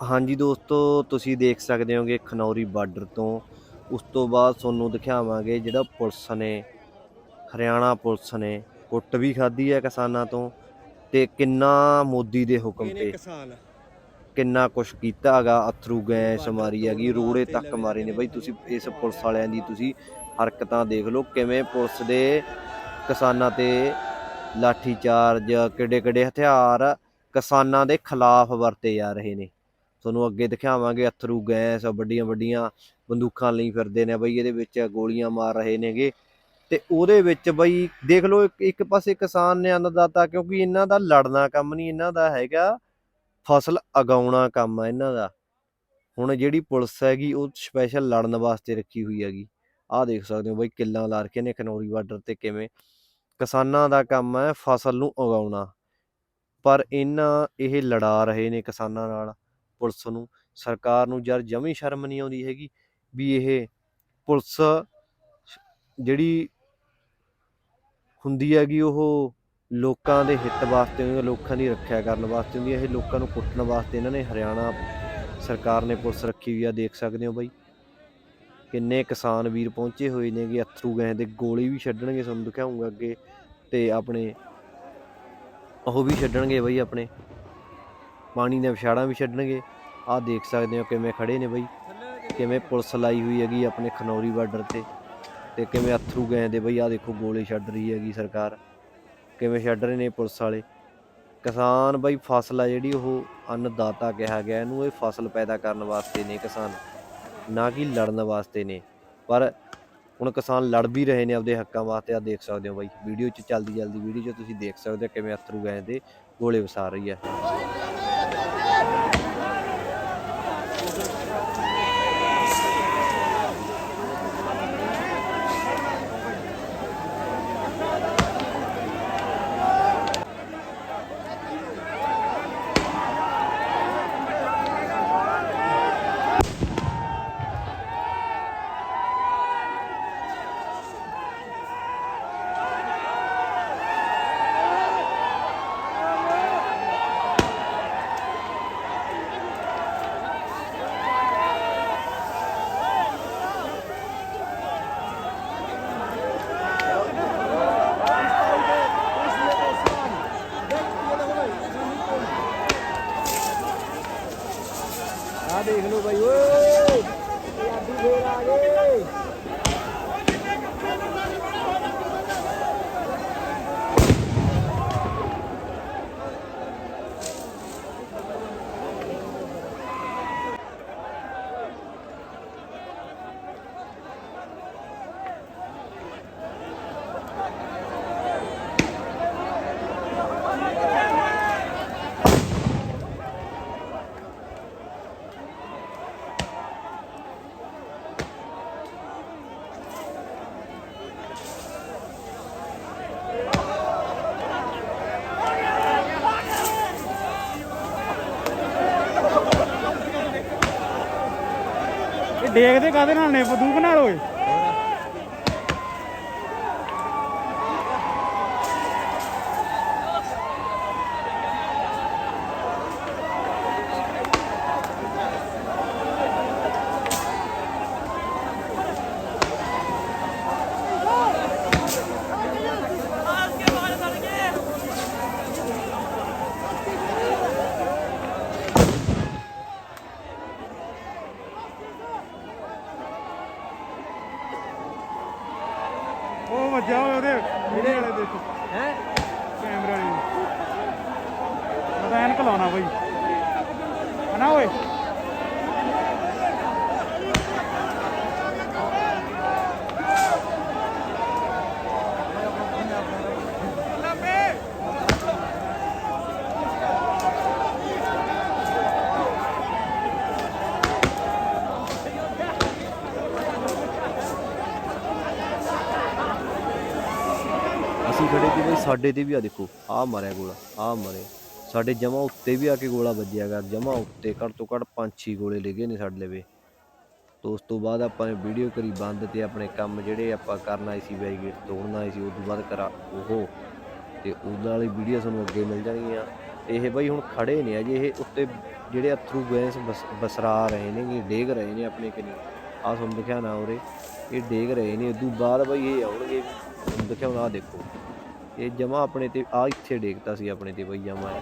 ਹਾਂਜੀ ਦੋਸਤੋ ਤੁਸੀਂ ਦੇਖ ਸਕਦੇ ਹੋਗੇ ਖਨੌਰੀ ਬਾਰਡਰ ਤੋਂ। ਉਸ ਤੋਂ ਬਾਅਦ ਤੁਹਾਨੂੰ ਦਿਖਾਵਾਂਗੇ ਜਿਹੜਾ ਪੁਲਿਸ ਨੇ ਹਰਿਆਣਾ ਪੁਲਿਸ ਨੇ ਕੁੱਟ ਵੀ ਖਾਧੀ ਹੈ ਕਿਸਾਨਾਂ ਤੋਂ ਤੇ ਕਿੰਨਾ ਮੋਦੀ ਦੇ ਹੁਕਮ ਤੇ ਕਿੰਨਾ ਕੁਛ ਕੀਤਾ ਹੈਗਾ ਅਥਰੂ ਗੈਸ ਮਾਰੀ ਹੈਗੀ ਰੋੜੇ ਤੱਕ ਮਾਰੇ ਨੇ। ਬਈ ਤੁਸੀਂ ਇਸ ਪੁਲਿਸ ਵਾਲਿਆਂ ਦੀ ਤੁਸੀਂ ਹਰਕਤਾਂ ਦੇਖ ਲਓ ਕਿਵੇਂ ਪੁਲਿਸ ਦੇ ਕਿਸਾਨਾਂ ਤੇ ਲਾਠੀ ਚਾਰਜ ਕਿੱਡੇ ਕਿੱਡੇ ਹਥਿਆਰ ਕਿਸਾਨਾਂ ਦੇ ਖਿਲਾਫ ਵਰਤੇ ਜਾ ਰਹੇ ਨੇ। ਤੁਹਾਨੂੰ ਅੱਗੇ ਦਿਖਾਵਾਂਗੇ ਅਥਰੂ, ਗੈਸ ਵੱਡੀਆਂ ਵੱਡੀਆਂ ਬੰਦੂਕਾਂ ਲਈ ਫਿਰਦੇ ਨੇ ਬਈ, ਇਹਦੇ ਵਿੱਚ ਗੋਲੀਆਂ ਮਾਰ ਰਹੇ ਨੇਗੇ। ਤੇ ਉਹਦੇ ਵਿੱਚ ਬਈ, ਦੇਖ ਲਓ ਇੱਕ- ਪਾਸੇ ਕਿਸਾਨ ਨੇ ਅੰਨਦਾਤਾ ਕਿਉਂਕਿ ਇਹਨਾਂ ਦਾ ਲੜਨਾ ਕੰਮ ਨਹੀਂ, ਇਹਨਾਂ ਦਾ ਹੈਗਾ ਫਸਲ ਉਗਾਉਣਾ ਕੰਮ ਆ ਇਹਨਾਂ ਦਾ। ਹੁਣ ਜਿਹੜੀ ਪੁਲਿਸ ਹੈਗੀ, ਉਹ ਸਪੈਸ਼ਲ ਲੜਨ ਵਾਸਤੇ ਰੱਖੀ ਹੋਈ ਹੈਗੀ। ਆਹ ਦੇਖ ਸਕਦੇ ਹੋ ਬਈ, ਕਿੱਲਾਂ ਲਾ ਰੱਖੇ ਨੇ ਖਨੌਰੀ ਬਾਰਡਰ ਤੇ ਕਿਵੇਂ। ਕਿਸਾਨਾਂ ਦਾ ਕੰਮ ਹੈ ਫਸਲ ਨੂੰ ਉਗਾਉਣਾ। ਪਰ ਇਹਨਾਂ ਇਹ ਲੜਾ ਰਹੇ ਨੇ ਕਿਸਾਨਾਂ ਨਾਲ। ਪੁਲਿਸ ਨੂੰ। ਸਰਕਾਰ ਨੂੰ ਯਾਰ ਜਮੀ ਸ਼ਰਮ ਨਹੀਂ ਆਉਂਦੀ ਹੈਗੀ ਵੀ ਇਹ ਪੁਲਿਸ ਜਿਹੜੀ ਹੁੰਦੀ ਹੈਗੀ ਉਹ ਲੋਕਾਂ ਦੇ ਹਿੱਤ ਵਾਸਤੇ ਹੁੰਦੀ ਲੋਕਾਂ ਦੀ ਰੱਖਿਆ ਕਰਨ ਵਾਸਤੇ ਹੁੰਦੀ ਹੈ ਇਹ ਲੋਕਾਂ ਨੂੰ ਕੁੱਟਣ ਵਾਸਤੇ ਇਹਨਾਂ ਨੇ ਹਰਿਆਣਾ ਸਰਕਾਰ ਨੇ ਪੁਲਿਸ ਰੱਖੀ ਹੋਈ ਆ, ਦੇਖ ਸਕਦੇ ਹੋ ਬਾਈ। ਕਿੰਨੇ ਕਿਸਾਨ ਵੀਰ ਪਹੁੰਚੇ ਹੋਏ ਨੇਗੇ, ਅਥਰੂ ਗਏ ਦੇ ਗੋਲੀ ਵੀ ਛੱਡਣਗੇ, ਤੁਹਾਨੂੰ ਦਿਖਾਉਂਗਾ ਅੱਗੇ ਤੇ ਆਪਣੇ ਉਹ ਵੀ ਛੱਡਣਗੇ ਬਾਈ ਆਪਣੇ। ਪਾਣੀ ਦੀਆਂ ਵਿਛਾੜਾਂ ਵੀ ਛੱਡਣਗੇ। ਆਹ ਦੇਖ ਸਕਦੇ ਹੋ ਕਿਵੇਂ ਖੜੇ ਨੇ ਬਈ। ਕਿਵੇਂ ਪੁਲਿਸ ਲਾਈ ਹੋਈ ਹੈਗੀ ਆਪਣੇ ਖਨੌਰੀ ਬਾਰਡਰ ਤੇ। ਤੇ ਕਿਵੇਂ ਅਥਰੂ ਗਏ ਦੇ ਬਈ, ਆਹ ਦੇਖੋ ਗੋਲੇ ਛੱਡ ਰਹੀ ਹੈਗੀ ਸਰਕਾਰ। ਕਿਵੇਂ ਛੱਡ ਰਹੇ ਨੇ ਪੁਲਿਸ ਵਾਲੇ। ਕਿਸਾਨ ਬਈ ਫਸਲ ਆ ਜਿਹੜੀ ਉਹ ਅੰਨਦਾਤਾ ਕਿਹਾ ਗਿਆ ਇਹਨੂੰ, ਇਹ ਫਸਲ ਪੈਦਾ ਕਰਨ ਵਾਸਤੇ ਨੇ ਕਿਸਾਨ। ਨਾ ਕਿ ਲੜਨ ਵਾਸਤੇ ਨੇ। ਪਰ ਹੁਣ ਕਿਸਾਨ ਲੜ ਵੀ ਰਹੇ ਨੇ ਆਪਦੇ ਹੱਕਾਂ ਵਾਸਤੇ ਆ ਦੇਖ ਸਕਦੇ ਹੋ ਬਾਈ। ਵੀਡੀਓ 'ਚ ਚੱਲਦੀ ਜਲਦੀ ਵੀਡੀਓ 'ਚ ਤੁਸੀਂ ਦੇਖ ਸਕਦੇ ਹੋ ਕਿਵੇਂ ਅਥਰੂ ਗਏ ਦੇ ਗੋਲੇ ਵਸਾ ਰਹੀ ਹੈ। ਦੇਖਦੇ ਕਾਦੇ ਨਾਲ ਨੇ ਬੰਦੂਕ ਨਾਲ ਓਏ ਉਹ ਵੱਜਾ ਹੋਇਆ ਉਹਦੇ ਵੀਡੀਓ ਵਾਲੇ ਦੇਖੋ ਹੈ? ਕੈਮਰੇ ਵਾਲੇ। ਮੈਂ ਤਾਂ ਐਨਕ ਲਾਉਣਾ ਬਈ। ਹਨਾ ਓਏ? ਅਸੀਂ ਬਈ ਸਾਡੇ ਤੇ ਵੀ ਆ ਦੇਖੋ, ਆਹ ਮਾਰਿਆ ਗੋਲਾ, ਆਹ ਮਾਰੇ ਸਾਡੇ ਜਮਾ ਉੱਤੇ ਵੀ ਆ ਕੇ ਗੋਲਾ ਵੱਜਿਆਗਾ ਜਮਾ ਉੱਤੇ ਘੱਟ ਤੋਂ ਘੱਟ ਪੰਜ ਛੇ ਗੋਲੇ ਲੱਗੇ ਨੇ ਸਾਡੇ ਲਵੇ। ਤੋਂ ਉਸ ਤੋਂ ਬਾਅਦ ਆਪਾਂ ਨੇ ਵੀਡੀਓ ਕਰੀ ਬੰਦ ਤੇ ਆਪਣੇ ਕੰਮ ਜਿਹੜੇ ਆਪਾਂ ਕਰਨਾ ਸੀ ਬੈਰੀਗੇਡ ਤੋੜਨਾ ਸੀ ਉਸ ਤੋਂ ਬਾਅਦ ਕਰਾ ਉਹ। ਤੇ ਉਹਦਾ ਵਾਲੀ ਵੀਡੀਓ ਤੁਹਾਨੂੰ ਅੱਗੇ ਮਿਲ ਜਾਣਗੀਆਂ। ਇਹ ਬਈ ਹੁਣ ਖੜੇ ਨੇ ਅਜੇ ਇਹ ਉੱਤੇ ਜਿਹੜੇ ਅਥਰੂ ਗੈਸ ਬਸ- ਬਸਰਾ ਰਹੇ ਨੇ, ਇਹ ਡੇਗ ਰਹੇ ਨੇ ਆਪਣੇ ਕਿਨੇ। ਆ ਤੁਹਾਨੂੰ ਦਿਖਿਆ ਨਾ ਉਰੇ, ਇਹ ਡੇਗ ਰਹੇ ਨੇ। ਉਦੋਂ ਬਾਅਦ ਬਈ ਇਹ ਆਉਣਗੇ, ਤੁਹਾਨੂੰ ਦਿਖਿਆ ਨਾ ਦੇਖੋ। ਇਹ ਜਮਾ ਆਪਣੇ ਤੇ ਆ ਇੱਥੇ ਡੇਗਤਾ ਸੀ ਆਪਣੇ ਤੇ ਬਈ ਜਮਾ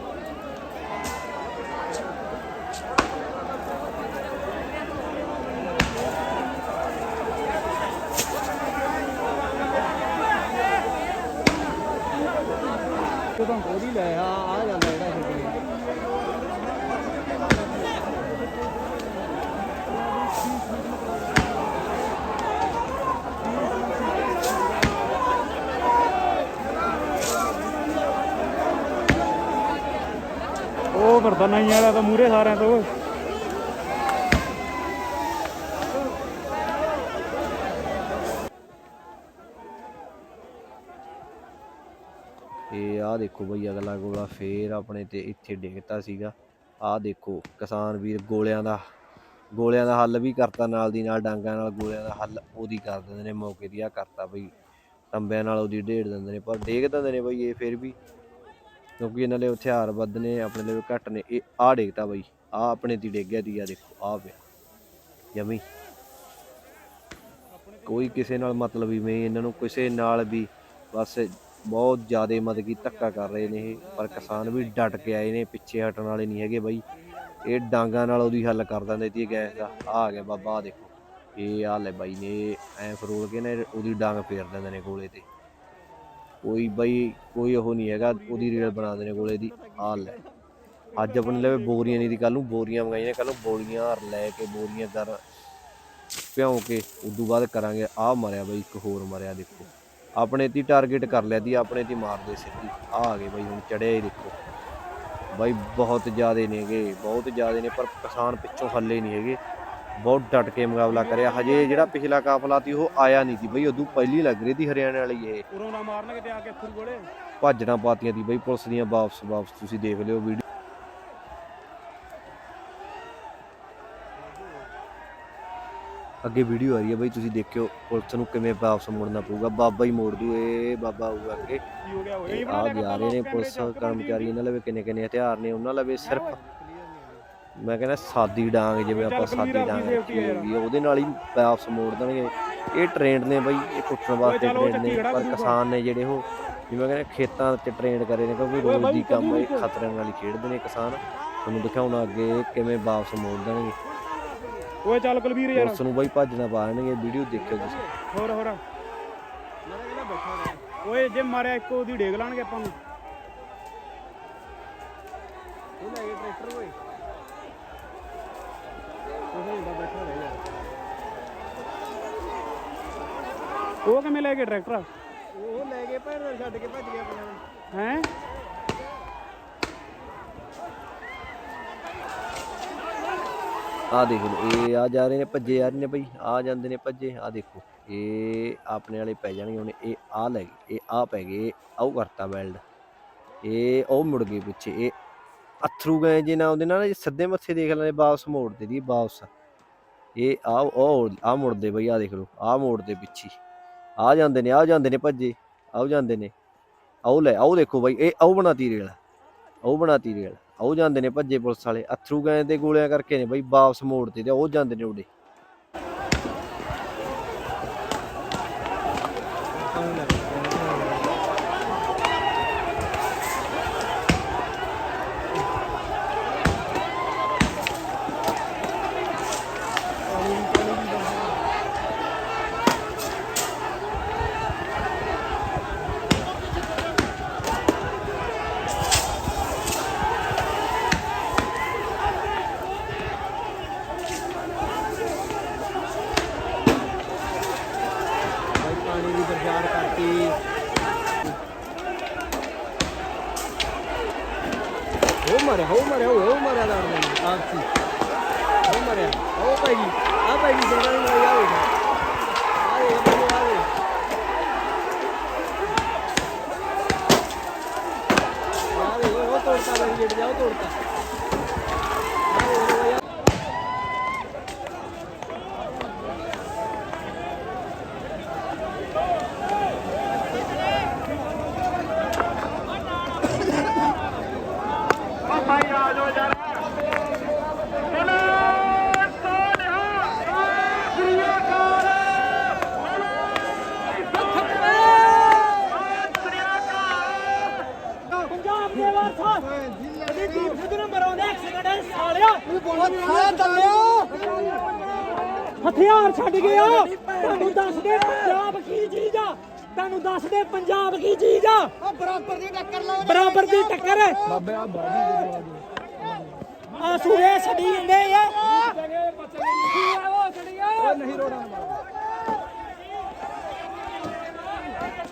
ਜਦੋਂ ਗੋਲੀ ਲੈ ਆ ਆ ਜਾਂਦਾ ਉਹ ਫਿਰਦਾ ਨਹੀਂ ਵਾਲਾ ਤਾਂ ਮੂਰੇ ਸਾਰਿਆਂ ਤੋਂ। ਇਹ ਆ ਦੇਖੋ ਬਈ ਅਗਲਾ ਗੋਲਾ ਫੇਰ ਆਪਣੇ ਤੇ ਇੱਥੇ ਡਿੱਗਤਾ ਸੀਗਾ। ਆ ਦੇਖੋ ਕਿਸਾਨ ਵੀਰ ਗੋਲਿਆਂ ਦਾ ਗੋਲਿਆਂ ਦਾ ਹੱਲ ਵੀ ਕਰਤਾ ਨਾਲ ਦੀ ਨਾਲ, ਡਾਂਗਾਂ ਨਾਲ ਗੋਲਿਆਂ ਦਾ ਹੱਲ ਉਹਦੀ ਕਰ ਦਿੰਦੇ ਨੇ, ਮੌਕੇ ਦੀ ਆ ਕਰਤਾ ਬਈ। ਟੰਬਿਆਂ ਨਾਲ ਉਹਦੀ ਢੇੜ ਦਿੰਦੇ ਨੇ, ਪਰ ਡੇਗ ਦਿੰਦੇ ਨੇ ਬਈ ਇਹ ਫੇਰ ਵੀ। ਕਿਉਂਕਿ ਇਹਨਾਂ ਦੇ ਹਥਿਆਰ ਵੱਧ ਨੇ ਆਪਣੇ ਲਈ ਘੱਟ ਨੇ ਇਹ ਆ ਡੇਗਤਾ ਬਈ ਆ ਆਪਣੇ ਦੀ ਡਿੱਗ ਗਿਆ ਦੀ ਆ ਦੇਖੋ ਆ ਪਿਆ ਜਮੀ ਕੋਈ ਕਿਸੇ ਨਾਲ ਮਤਲਬ ਹੀ ਨਹੀਂ, ਇਹਨਾਂ ਨੂੰ ਕਿਸੇ ਨਾਲ ਵੀ ਬਸ ਬਹੁਤ ਜ਼ਿਆਦਾ ਮਤਲਬ ਕਿ ਧੱਕਾ ਕਰ ਰਹੇ ਨੇ ਇਹ, ਪਰ ਕਿਸਾਨ ਵੀ ਡਟ ਕੇ ਆਏ ਨੇ, ਪਿੱਛੇ ਹਟਣ ਵਾਲੇ ਨਹੀਂ ਹੈਗੇ ਬਾਈ। ਇਹ ਡਾਂਗਾਂ ਨਾਲ ਉਹਦੀ ਹੱਲ ਕਰ ਦਿੰਦੇ ਤੀ ਗੈਸ ਦਾ। ਆ ਆ ਗਿਆ ਬਾਬਾ, ਆਹ ਦੇਖੋ। ਇਹ ਆ ਲੈ ਬਾਈ ਨੇ, ਐ ਫਰੋਲ ਕੇ ਨਾ, ਉਹਦੀ ਡਾਂਗ ਫੇਰ ਦਿੰਦੇ ਨੇ ਗੋਲੇ ਤੇ। ਕੋਈ ਬਾਈ, ਕੋਈ ਉਹ ਨਹੀਂ ਹੈਗਾ, ਉਹਦੀ ਰੇਲ ਬਣਾ ਦਿੰਦੇ ਨੇ ਗੋਲੇ ਦੀ ਆ ਲੈ। ਅੱਜ ਆਪਣੇ ਲਵੇ ਬੋਰੀਆਂ ਨਹੀਂ ਦੀ ਕੱਲ ਨੂੰ ਬੋਰੀਆਂ ਮੰਗਾਈਆਂ ਕੱਲ ਨੂੰ ਬੋਰੀਆਂ ਲੈ ਕੇ, ਬੋਰੀਆਂ ਕਰ ਭਿਉਂ ਕੇ, ਉਦੋਂ ਬਾਅਦ ਕਰਾਂਗੇ ਆ ਮਰਿਆ ਬਾਈ, ਇੱਕ ਹੋਰ ਮਰਿਆ, ਦੇਖੋ। ਆਪਣੇ ਤੇ ਟਾਰਗੇਟ ਕਰ ਲਿਆ ਦੀ, ਆਪਣੇ ਤੇ ਮਾਰਦੇ ਸਿੱਧੀ ਆ ਆ ਗਏ ਬਾਈ, ਹੁਣ ਚੜਿਆ ਹੀ ਦੇਖੋ। ਬਾਈ ਬਹੁਤ ਜ਼ਿਆਦੇ ਨੇਗੇ, ਬਹੁਤ ਜ਼ਿਆਦੇ ਨੇ, ਪਰ ਕਿਸਾਨ ਪਿੱਛੋਂ ਹੱਲੇ ਨਹੀਂ ਹੈਗੇ। ਬਹੁਤ ਡਟ ਕੇ ਮੁਕਾਬਲਾ ਕਰਿਆ। ਹਜੇ ਜਿਹੜਾ ਪਿਛਲਾ ਕਾਫਲਾ ਸੀ ਉਹ ਆਇਆ ਨਹੀਂ ਸੀ ਬਈ ਉਦੋਂ ਪਹਿਲੀ ਲੱਗ ਰਹੀ ਸੀ ਹਰਿਆਣੇ ਵਾਲੀ ਇਹ। ਉਰੋਂ ਨਾ ਮਾਰਨਗੇ ਤੇ ਆ ਕੇ ਅਥਰੂ ਗੋਲੇ ਭਾਜਣਾ ਪਾਤੀਆਂ ਦੀ ਬਈ ਪੁਲਿਸ ਦੀਆਂ ਵਾਪਸ ਵਾਪਸ ਤੁਸੀਂ ਦੇਖ ਲਿਓ ਵੀਡੀਓ। ਅੱਗੇ ਵੀਡੀਓ ਆ ਰਹੀ ਹੈ ਬਈ ਤੁਸੀਂ ਦੇਖਿਓ ਪੁਲਿਸ ਨੂੰ ਕਿਵੇਂ ਵਾਪਸ ਮੁੜਨਾ ਪਊਗਾ। ਬਾਬਾ ਹੀ ਮੋੜ ਦੂ ਇਹ ਬਾਬਾ ਆਊਗਾ ਅੱਗੇ। ਕੀ ਹੋ ਗਿਆ ਹੋਏ ਇਹ ਆ ਜਾ ਰਹੇ ਨੇ ਪੁਲਿਸ ਕਰਮਚਾਰੀ ਇਹਨਾਂ ਲਵੇ ਕਿੰਨੇ ਕਿੰਨੇ ਹਥਿਆਰ ਨੇ ਉਹਨਾਂ ਲਵੇ ਸਿਰਫ ਮੈਂ ਕਹਿੰਦਾ ਸਾਦੀ ਡਾਂਗ ਜਿਵੇਂ ਆਪਾਂ ਸਾਦੀ ਡਾਂਗ ਰੱਖੀ ਹੋਈ ਆ ਉਹਦੇ ਨਾਲ ਹੀ ਵਾਪਸ ਮੋੜ ਦੇਣਗੇ। ਇਹ ਟ੍ਰੇਨਡ ਨੇ ਬਈ ਇਹ ਕੁੱਟਣ ਵਾਸਤੇ ਟ੍ਰੇਨਡ ਨੇ ਪਰ। ਕਿਸਾਨ ਨੇ ਜਿਹੜੇ ਉਹ ਜਿਵੇਂ ਕਹਿੰਦੇ ਖੇਤਾਂ 'ਚ ਟ੍ਰੇਨਡ ਕਰੇ ਨੇ ਕਿਉਂਕਿ ਰੋਜ਼ ਦੀ ਕੰਮ ਇਹ ਵਿੱਚ। ਖਤਰਿਆਂ ਨਾਲ ਹੀ ਖੇਡਦੇ ਨੇ ਕਿਸਾਨ। ਤੁਹਾਨੂੰ ਦਿਖਾਉਣਾ ਅੱਗੇ ਕਿਵੇਂ ਵਾਪਸ ਮੋੜ ਦੇਣਗੇ। ਓਏ ਚੱਲ ਕੁਲਵੀਰ ਯਾਰ। ਪੁਲਿਸ ਨੂੰ ਬਈ ਭੱਜਣਾ ਪਾ ਦੇਣਗੇ ਵੀਡੀਓ ਦੇਖਿਓ ਤੁਸੀਂ। ਹੋਰ ਹੋਰ। ਓਏ ਜੇ ਮਾਰਿਆ ਇੱਕ ਉਹਦੀ ਡੇਗ ਲਾਣਗੇ ਆਪਾਂ ਨੂੰ। ਉਹ ਲੈ ਟਰੈਕਟਰ ਓਏ ਉਹ ਕਿਵੇਂ ਲੈ ਕੇ ਟਰੈਕਟਰ? ਉਹ ਲੈ ਗਏ ਪਰ ਛੱਡ ਕੇ ਭੱਜ ਗਿਆ ਪੰਜਾਂ ਹੈ? ਆ ਦੇਖ ਲਓ ਇਹ ਆ ਜਾ ਰਹੇ ਨੇ ਭੱਜੇ ਆ ਰਹੇ ਨੇ ਬਈ ਆ ਜਾਂਦੇ ਨੇ ਭੱਜੇ ਆ ਦੇਖੋ ਇਹ ਆਪਣੇ ਵਾਲੇ ਪੈ ਜਾਣਗੇ ਹੁਣ ਇਹ ਆ ਲੈ ਗਏ ਇਹ ਆ ਪੈ ਗਏ ਆਉ ਕਰਤਾ ਬੈਲਡ ਇਹ ਉਹ ਮੁੜ ਗਏ ਪਿੱਛੇ ਇਹ ਅਥਰੂ ਗਏ ਜੇ ਨਾ ਉਹਦੇ ਨਾਲ, ਇਹ ਸਿੱਧੇ ਮੱਥੇ ਦੇਖ ਲੈਣੇ ਵਾਪਸ ਮੋੜਦੇ ਦੀ, ਵਾਪਸ। ਇਹ ਆ ਉਹ ਆ ਮੁੜਦੇ ਬਈ ਆ ਦੇਖ ਲਓ ਆ ਮੋੜਦੇ ਪਿੱਛੇ। ਆ ਜਾਂਦੇ ਨੇ ਆ ਜਾਂਦੇ ਨੇ ਭੱਜੇ ਆਉ ਜਾਂਦੇ ਨੇ। ਆਉ ਲੈ ਆਉ ਦੇਖੋ ਬਈ, ਇਹ ਆਉ ਬਣਾਤੀ ਰੇਲ। ਉਹ ਬਣਾਤੀ ਰੇਲ। ਉਹ ਜਾਂਦੇ ਨੇ ਭੱਜੇ ਪੁਲਿਸ ਵਾਲੇ, ਅਥਰੂ ਗਏ ਦੇ ਗੋਲਿਆਂ ਕਰਕੇ ਨੇ ਬਈ, ਵਾਪਸ ਮੋੜ ਤੇ ਉਹ ਜਾਂਦੇ ਨੇ ਉਡੇ ਬਾਈ ਪਾਣੀ ਦੀ ਬਰਸਾਤ ਕਰਤੀ ਉਹ ਮਰਿਆ ਉਹ ਮਰਿਆ ਉਹ ਮਰਿਆ ਲੜਦਾ ਨਹੀਂ ਆਪਸੀ ਉਹ ਮਰਿਆ ਉਹ ਪੈ ਗਈ ਆ ਪੈ ਗਈ ਜਿਹੜਾ ਨਹੀਂ ਮਰਿਆ ਹੋਇਆ ਆ ਇਹ ਬੰਦੇ ਆ ਗਏ ਆ ਦੇ ਉਹ ਤੋੜਤਾ ਬਈ ਗੇਟ ਜਾ ਉਹ ਤੋੜਤਾ ਆ ਦੇ ਉਹ ਯਾਰ ਯਾਰ ਸਾਹ ਅਦੀ ਦੀਪ ਸਿੱਧੂ ਨੂੰ ਮਰਾਉਂਦੇ ਐਕਸੀਡੈਂਟ ਸਾਲਿਆ ਹੱਥਾਂ ਚੱਲਿਆ ਹਥਿਆਰ ਛੱਡ ਗਿਆ। ਤੁਹਾਨੂੰ ਦੱਸ ਦੇ ਪੰਜਾਬ ਕੀ ਚੀਜ਼ ਆ। ਤੁਹਾਨੂੰ ਦੱਸ ਦੇ ਪੰਜਾਬ ਕੀ ਚੀਜ਼ ਆ। ਬਰਾਬਰ ਦੀ ਟੱਕਰ ਲਾਓ ਬਰਾਬਰ ਦੀ ਟੱਕਰ। ਬਾਬੇ ਆ ਬਾਜੀ ਆ ਸੂਏ ਛੱਡੀ ਜਾਂਦੇ ਆ। ਨਹੀਂ ਰੋੜਾ